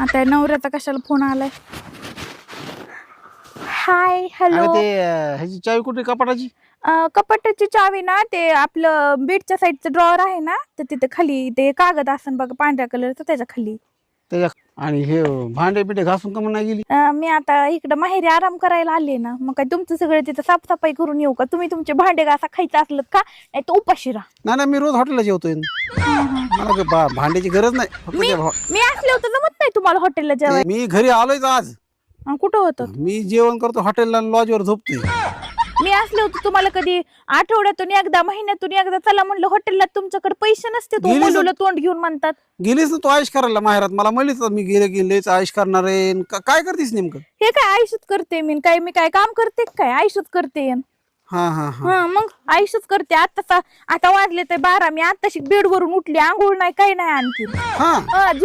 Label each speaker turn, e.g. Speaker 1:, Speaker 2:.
Speaker 1: आता नवऱ्याचा कशाला फोन आलाय? हाय हॅलो
Speaker 2: अगं ते अं, ह्याची चावी कुठे कपाटाची?
Speaker 1: कपाटाची चावी ना ते आपलं बेडच्या साईडचं ड्रॉवर आहे ना तर तिथे खाली ते कागद असन बघा पांढऱ्या कलरचं त्याच्याखाली.
Speaker 2: त्याच्या आणि हे भांडे बिंडे घासून का म्हणून नाही गेली?
Speaker 1: अं, मी आता इकडं माहेरी आराम करायला आले ना मग काय तुमचं सगळं तिथं साफसफाई करून येऊ का? तुम्ही तुमचे भांडे घासा खायचं असलं का? नाही तर उपाशी राहा.
Speaker 2: नाही नाही मी रोज हॉटेलला जेवतोय. मला काही बा- भांड्याची गरज नाही. फक्त
Speaker 1: मी असले होतं जमत नाही तुम्हाला हॉटेलला जेवाय
Speaker 2: ते मी घरी आलोयच आज.
Speaker 1: कुठं होतं?
Speaker 2: मी जेवण करतो हॉटेलला लॉजवर झोपतोय.
Speaker 1: मी असले होते तुम्हाला कधी आठवड्यातून एकदा महिन्यातून एकदा चला म्हणलं हॉटेलला तुमच्याकडे पैसे नसते तो
Speaker 2: गेलीच
Speaker 1: तोंड घेऊन म्हणतात.
Speaker 2: गेलीस ना तू आयुष करायला माहेरात. मला म्हणलीच ना, मी गेले गेलेच आयुष करणार आहे न का- काय करतेस नेमकं?
Speaker 1: हे काय आयुष्यात करते मी? काय मी काय काम करते का काय? आयुष्यात करते.
Speaker 2: हा हा हा.
Speaker 1: हा मग आयुष्यात करते. आता आता वाजले ते बारा. मी आताशी बेड वरून उठली. आंघोळ नाही काही नाही आणखी.
Speaker 2: हा.
Speaker 1: हा, झोप